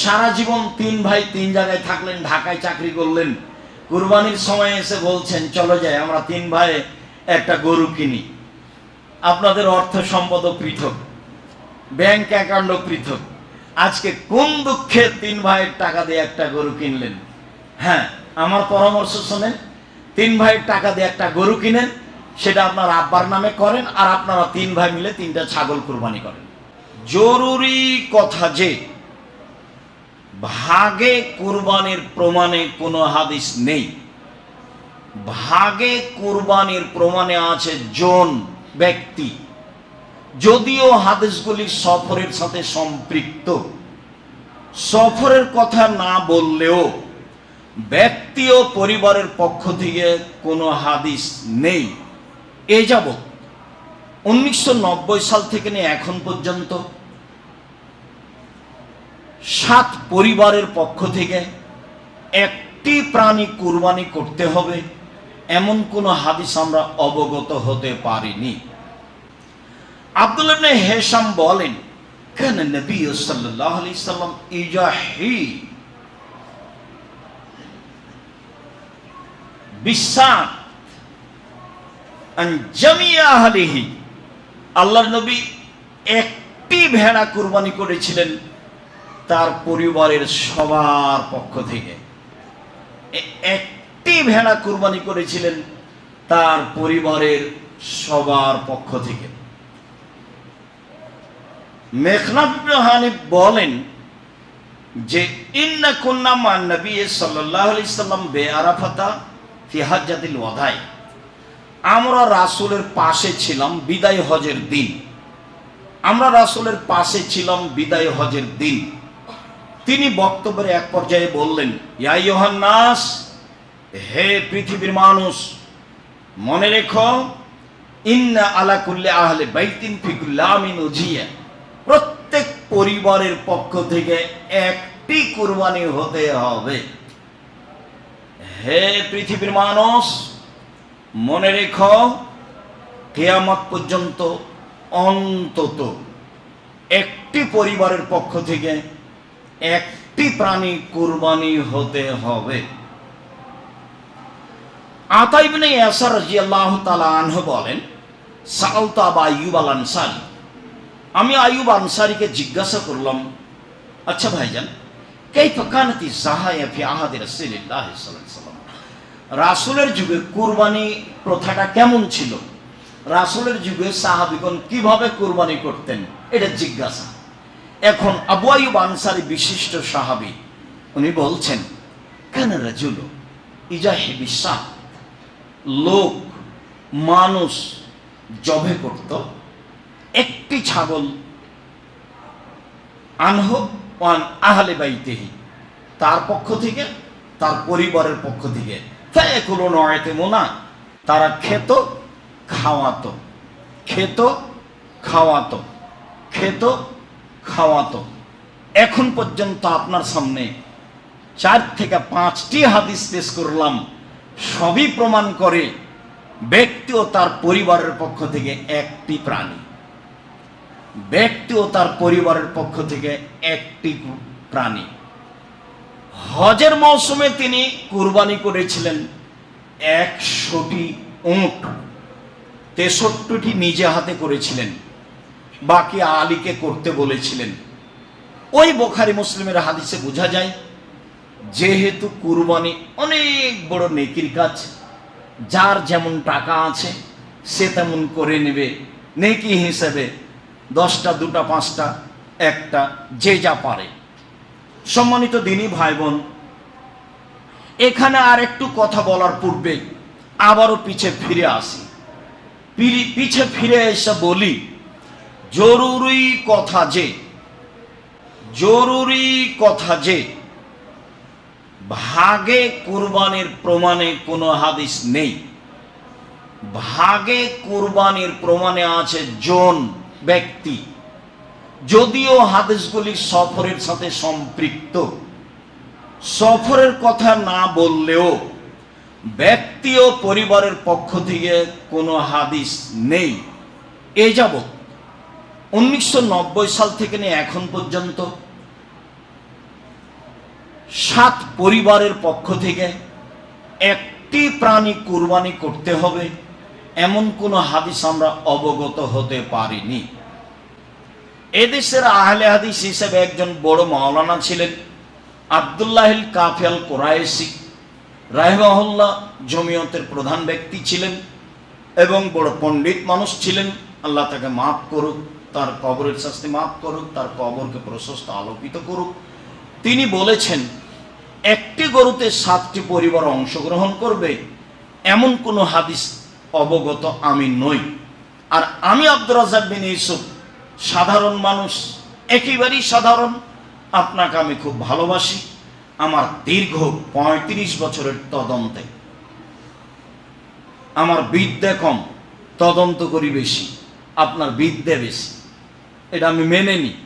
সারা জীবন তিন ভাই, তিন জায়গায় থাকলেন, ঢাকায় চাকরি করলেন। কুরবানির সময় এসে বলছেন, চলো যাই, আমরা তিন ভাই একটা গরু কিনি। আপনাদের অর্থ সম্পদ পৃথক, ব্যাংক অ্যাকাউন্টও পৃথক। আজকে কোন দুঃখে তিন ভাইয়ের টাকা দিয়ে একটা গরু কিনলেন? হ্যাঁ আমার পরামর্শ শোনেন, তিন ভাইয়ের টাকা দিয়ে একটা গরু কিনেন, সেটা আপনার আব্বার নামে করেন, আর আপনারা তিন ভাই মিলে তিনটা ছাগল কুরবানি করেন। জরুরি কথা যে ভাগে কুরবানির প্রমাণে কোনো হাদিস নেই। ভাগে কুরবানির প্রমাণে আছে জন ব্যক্তি। যদিও হাদিসগুলি সফরের সাথে সম্পৃক্ত। সফরের কথা না বললেও ব্যক্তি ও পরিবারের পক্ষ থেকে কোনো হাদিস নেই। এ যাবৎ উনিশশো নব্বই সাল থেকে নিয়ে এখন পর্যন্ত সাত পরিবারের পক্ষ থেকে একটি প্রাণী কুরবানি করতে হবে, এমন কোনো হাদিস আমরা অবগত হতে পারিনি। আব্দুল হেশাম বলেন, কেন নবী সাল্লাম ইজাহি আহলিহি, আল্লাহর নবী একটি ভেড়া কুরবানি করেছিলেন তার পরিবারের সবার পক্ষ থেকে। একটি ভেড়া কুরবানি করেছিলেন তার পরিবারের সবার পক্ষ থেকে। মেঘনাথ বলেন যে, ইন্না কুন্না মান নবী সাল্লাল্লাহু আলাইহি সাল্লাম বে আরাফাতা ফি হাজ্জাতিল ওয়াদাই। আমরা রাসূলের পাশে ছিলাম বিদায় হজের দিন। আমরা রাসূলের পাশে ছিলাম বিদায় হজের দিন। তিনি বক্তব্যের এক পর্যায়ে বললেন, ইয়া নাস, হে পৃথিবীর মানুষ, মনে রেখো, ইন্না আলা কুল্লি আহলে বাইতিন ফিকুল্লামিন উজিয়া। প্রত্যেক পরিবারের পক্ষ থেকে একটি কুরবানি হতে হবে। হে পৃথিবীর মানুষ, মনে রেখো, কেয়ামত পর্যন্ত অন্তত একটি পরিবারের পক্ষ থেকে একটি প্রাণী কুরবানি হতে হবে। আতাইবনে ইয়াসার রাদিয়াল্লাহু তাআলা আনহু বলেন আইয়ুব আল আনসারী আমি আনসারীকে জিজ্ঞাসা করলাম আচ্ছা ভাইজান, কাইফা কানাতি জাহায়া ফি আহাদি রাসূলিল্লাহ সাল্লাম রাসূলের যুগে কুরবানি প্রথাটা কেমন ছিল? রাসূলের যুগে সাহাবীগণ কীভাবে কুরবানি করতেন? এটা জিজ্ঞাসা। এখন আবু আইয়ুব আনসারী বিশিষ্ট সাহাবী, উনি বলছেন, কেন রাজুল ইজাহি বিশ্বাস লোক, মানুষ জবে করত, একটি ছাগল, আনহ ওয়ান আহলে বাইতেহি, তার পক্ষ থেকে, তার পরিবারের পক্ষ থেকে। কোনো নয়তে মোনা তারা খেত, খাওয়াতো খেত খাওয়াতো, খেত খাওয়াতো। এখন পর্যন্ত আপনার সামনে চার থেকে পাঁচটি হাদিস পেশ করলাম। সবই প্রমাণ করে ব্যক্তি ও তার পরিবারের পক্ষ থেকে একটি প্রাণী। ব্যক্তি ও তার পরিবারের পক্ষ থেকে একটি প্রাণী। হজের মৌসুমে তিনি কুরবানি করেছিলেন একশোটি উঁট। তেষট্টিটি নিজে হাতে করেছিলেন। বাকি আলীকে করতে বলেছিলেন। ওই বোখারি মুসলিমের হাদিসে বোঝা যায়, যেহেতু কুরবানি অনেক বড় নেকির কাজ, যার যেমন টাকা আছে, সে তেমন করে নেবে। নেকি হিসেবে দশটা, দুটা, পাঁচটা, একটা, যে যা পারে। সম্মানিত দিনী ভাই বোন এখানে আর একটু কথা বলার পূর্বে আবারও পিছে ফিরে আসি। পিছে ফিরে এসে বলি জরুরি কথা যে, জরুরি কথা যে, ভাগে কুরবানির প্রমাণে কোনো হাদিস নেই। ভাগে কুরবানির প্রমাণে আছে জন ব্যক্তি। যদিও হাদিসগুলি সফরের সাথে সম্পৃক্ত। সফরের কথা না বললেও ব্যক্তি ও পরিবারের পক্ষ থেকে কোনো হাদিস নেই। এ যাবৎ উনিশশো নব্বই সাল থেকে নিয়ে এখন পর্যন্ত সাত পরিবারের পক্ষ থেকে একটি প্রাণী কুরবানি করতে হবে, এমন কোনো হাদিস আমরা অবগত হতে পারিনি। এদেশের আহলে হাদিস হিসেবে একজন বড় মাওলানা ছিলেন আবদুল্লাহিল কাফিয়াল কোরাইসি রাহেমাহুল্লাহ জমিয়তের প্রধান ব্যক্তি ছিলেন এবং বড় পণ্ডিত মানুষ ছিলেন। আল্লাহ তাকে মাফ করুক। তার কবরের শাস্তি মাফ করুক, তার কবরকে প্রশস্ত আলোকিত করুক। তিনি বলেছেন, একটি গরুতে সাতটি পরিবার অংশগ্রহণ করবে, এমন কোনো হাদিস অবগত আমি নই। আর আমি আব্দুর রাজাক বিন ইউসুফ, সাধারণ মানুষ, একেবারেই সাধারণ, আপনাকে আমি খুব ভালোবাসি। আমার দীর্ঘ পঁয়ত্রিশ বছরের তদন্তে, আমার বিদ্যা কম, তদন্ত করি বেশি, আপনার বিদ্যা বেশি। এটা আমি মেনে নিই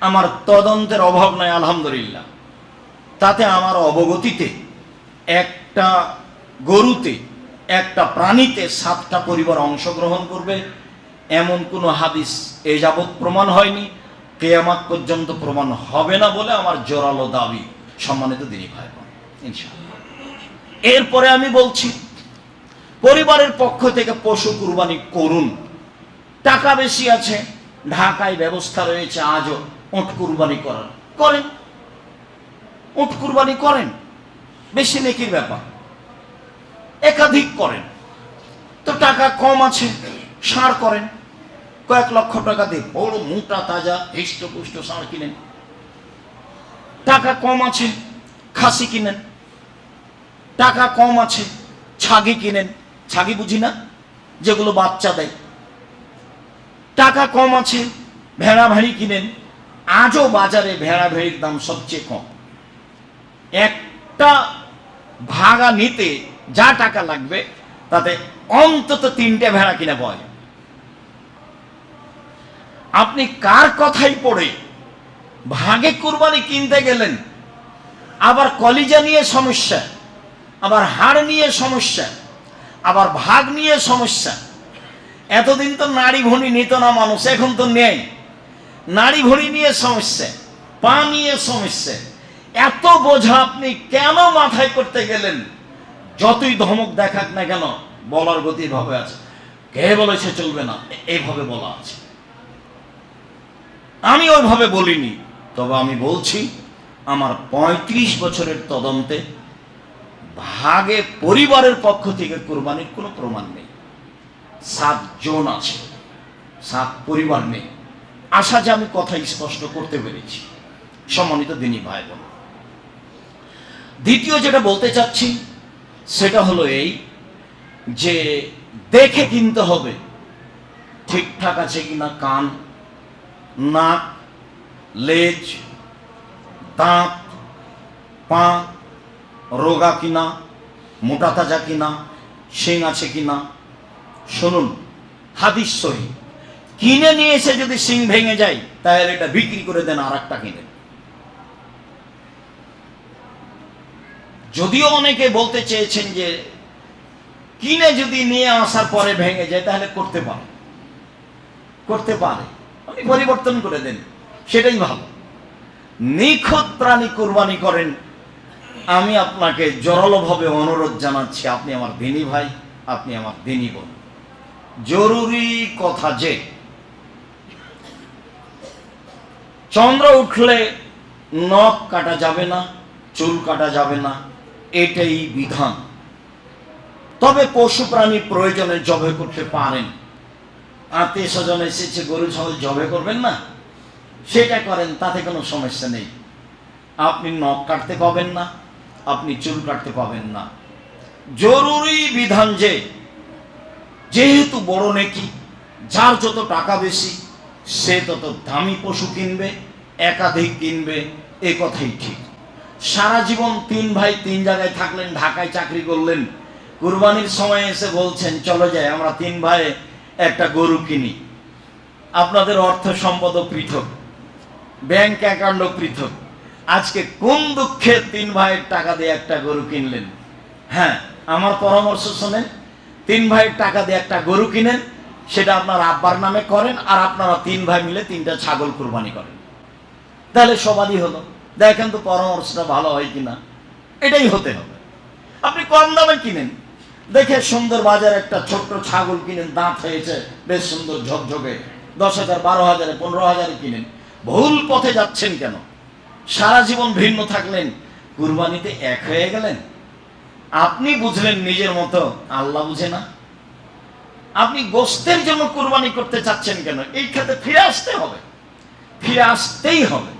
আমার তদন্তের অভাব নাই, আলহামদুলিল্লাহ। তাতে আমার অবগতিতে একটা গরুতে, একটা প্রাণীতে সাতটা পরিবার অংশগ্রহণ করবে, এমন কোনো হাদিস এ যাবৎ প্রমাণ হয়নি। কেয়ামাত পর্যন্ত প্রমাণ হবে না বলে আমার জোরালো দাবি, সম্মানিত দিনী ভাই বোন এরপরে আমি বলছি, পরিবারের পক্ষ থেকে পশু কুরবানি করুন। টাকা বেশি আছে ঢাকায় ব্যবস্থা রয়েছে আজও, উট কুরবানি করার। করেন। উট কুরবানি করেন। বেশি নেকির ব্যাপার। একাধিক করেন। তো টাকা কম আছে, সার করেন। কয়েক লক্ষ টাকা দিয়ে বড় মোটা তাজা হৃষ্টপুষ্ট সার কিনেন। টাকা কম আছে, খাসি কিনেন। টাকা কম আছে, ছাগি কিনেন। ছাগি বুঝি না? যেগুলো বাচ্চা দেয়। টাকা কম আছে ভেড়া ভেড়ি কিনেন, আজও বাজারে ভেড়া ভেড়ির দাম সবচেয়ে কম। একটা ভাগা নিতে যা টাকা লাগবে, তাতে অন্তত তিনটে ভেড়া কিনে পাওয়া যায়। আপনি কার কথাই পড়ে, ভাগে কুরবানি কিনতে গেলেন, আবার কলিজা নিয়ে সমস্যা, আবার হাড় নিয়ে সমস্যা, আবার ভাগ নিয়ে সমস্যা এতদিন তো নারী ভণি নিত না মানুষ, এখন তো নেই। নারী ভণি নিয়ে সমস্যা, পা নিয়ে সমস্যা। এত বোঝা আপনি কেন মাথায় করতে গেলেন? যতই ধমক দেখাক না কেন, বলার গতি এভাবে আছে। কে বলেছে চলবে না? এইভাবে বলা আছে। আমি ওইভাবে বলিনি, তবে আমি বলছি, আমার ৩৫ বছরের তদন্তে ভাগে পরিবারের পক্ষ থেকে কোরবানির কোনো প্রমাণ নেই। সাত জন আছে। সাত পরিবার নেই আশা যে আমি কথা স্পষ্ট করতে পেরেছি। সম্মানিত দিনী ভাই বোন দ্বিতীয় যেটা বলতে চাচ্ছি, সেটা হলো এই যে দেখে কিনতে হবে ঠিকঠাক আছে কিনা কান, নাক, লেজ, দাঁত, পা, রোগা কিনা, মোটা তাজা কিনা, শিং আছে কিনা শুনুন, হাদিস সহি। কিনে নিয়ে এসে যদি সিং ভেঙে যায়, তাহলে এটা বিক্রি করে দেন আর একটা কিনে। যদিও অনেকে বলতে চেয়েছেন যে, কিনে যদি নিয়ে আসার পরে ভেঙে যায়, তাহলে করতে পারে। করতে পারে। আপনি পরিবর্তন করে দেন, সেটাই ভালো। নিখুঁত প্রাণী কোরবানি করেন, আমি আপনাকে জোরালোভাবে অনুরোধ জানাচ্ছি, আপনি আমার দিনী ভাই, আপনি আমার দিনী বোন। জরুরি কথা যে, চন্দ্র উঠলে নখ কাটা যাবে না, চুল কাটা যাবে না, এটাই বিধান। তবে পশু প্রাণী প্রয়োজনে জবে করতে পারেন। আত্মীয় স্বজন এসেছে, গরু, ছাগল জবে করবেন না। সেটা করেন, তাতে কোনো সমস্যা নেই। আপনি নখ কাটতে পাবেন না, আপনি চুল কাটতে পাবেন না। জরুরি বিধান যে যেহেতু বড় নেকি, যার যত টাকা বেশি, সে তত দামি পশু কিনবে, একাধিক কিনবে, এ কথাই ঠিক। সারা জীবন তিন ভাই তিন জায়গায় থাকলেন, ঢাকায় চাকরি করলেন। কুরবানির সময় এসে বলছেন, চলো যাই, আমরা তিন ভাই একটা গরু কিনি। আপনাদের অর্থ সম্পদ পৃথক, ব্যাংক অ্যাকাউন্টও পৃথক। আজকে কোন দুঃখে তিন ভাইয়ের টাকা দিয়ে একটা গরু কিনলেন? হ্যাঁ আমার পরামর্শ শোনেন তিন ভাইয়ের টাকা দিয়ে একটা গরু কিনেন, সেটা আপনার আব্বার নামে করেন আর আপনারা তিন ভাই মিলে তিনটা ছাগল কুরবানি করেন। তাহলে সবারই হলো। দেখেন তো পরামর্শটা ভালো হয় কিনা। এটাই হতে হবে। আপনি কম দামে কিনেন। দেখে সুন্দর বাজার একটা ছোট্ট ছাগল কিনেন, দাঁত হয়েছে বেশ সুন্দর ঝকঝকে। দশ হাজার, বারো হাজারে, পনেরো হাজারে কিনেন। ভুল পথে যাচ্ছেন কেন? সারা জীবন ভিন্ন থাকলেন। কুরবানিতে এক হয়ে গেলেন। আপনি বুঝলেন নিজের মতো, আল্লাহ বুঝে না। আপনি গোস্তের জন্য কোরবানি করতে চাচ্ছেন কেন? এই ক্ষেত্রে ফিরে আসতে হবে। ফিরে আসতেই হবে।